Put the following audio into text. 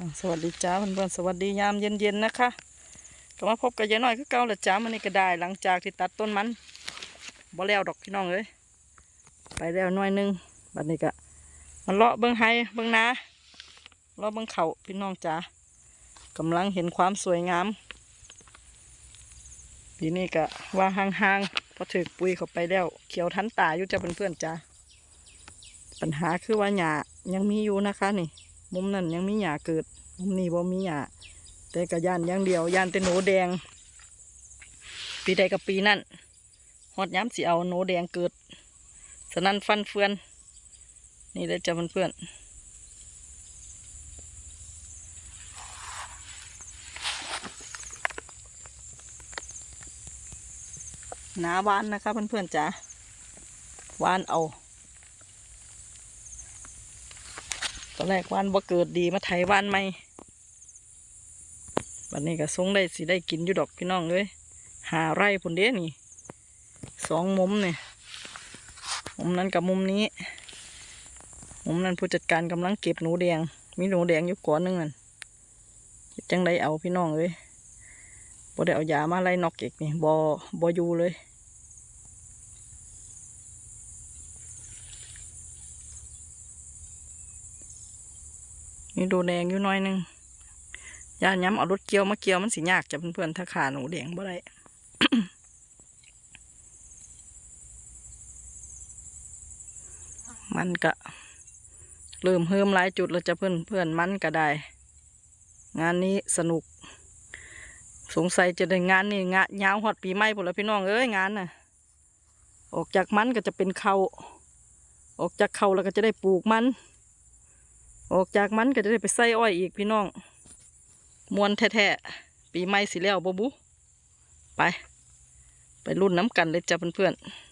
สวัสดีจ้าเพื่อนๆสวัสดียามเย็นๆนะคะก็มาพบกับยายน้อยคือเก่าละจ้ามันนี่ก็ได้ หลังจากที่ตัดต้นมันบ่แล้วดอกพี่น้องเอ้ยไปแล้วน่อยหนึงบัดนี้ก็มันเลาะเบิ้องไฮเบิ้องนาเลาะเบิ้องเขาพี่น้องจ้ากำลังเห็นความสวยงามปีนี้ก็ว่าห่างๆพอถึกปุ๋ยเข้าไปแล้วเขียวทันตาอยู่จ้าเพื่อนๆจ้าปัญหาคือว่าหญ้ายังมีอยู่นะคะนี่ มุมนั้นยังมีหญ้าเกิด มุมนี้บ่มีหญ้าแต่กะย่านอย่างเดียวย่านแต่หนูแดง ปีใดกับปีนั่นฮอดย้ำสิเอาหนูแดงเกิด สนั่นฟันเฟือน นี่เลยจ้ะเพื่อนหนาหวานนะคะเพื่อนๆจ้ะวานเอา ต อนแรกวานบ่เกิดดีมาไถวานใหม่บัดนี้ก็สงได้สิได้กินอยู่ดอกพี่น้องเลยหาไร่พุ่นเด้นี่สองมุมเนี่ยมุมนั้นกับมุมนี้ มุมนั้นผู้จัดการกำลังเก็บหนูแดง มีหนูแดงอยู่ก่อนนึงนั่นจังได้เอาพี่น้องเลยบ่ได้เอายามาไล่นอกอีกนี่บ่บ่อยู่เลย นี่ดูแดงอยู่น้อยหนึงย่าย้ำเอารถเกี่ยวมาเกี่ยวมันสิยากจะเพื่อนๆถ้าขาหนูแดงบ่ได้มันก็เริ่มเฮิมหลายจุดแล้วจะเพื่อนเพื่อนมันก็ได้ งานนี้สนุก สงสัยจะได้งานนี่งานยาวฮอดปีใหม่พุ่นละพี่น้องเอ้ยงานน่ะ ออกจากมันก็จะเป็นเขาออกจากเขาแล้วก็จะได้ปลูกมัน ออกจากมันก็จะได้ไปใส่อ้อยอีกพี่น้องมวนแท้ๆปีใหม่สิแล้วบ่บุ ไป ไปรุ่นน้ำกันเลยจ้าเพื่อนๆ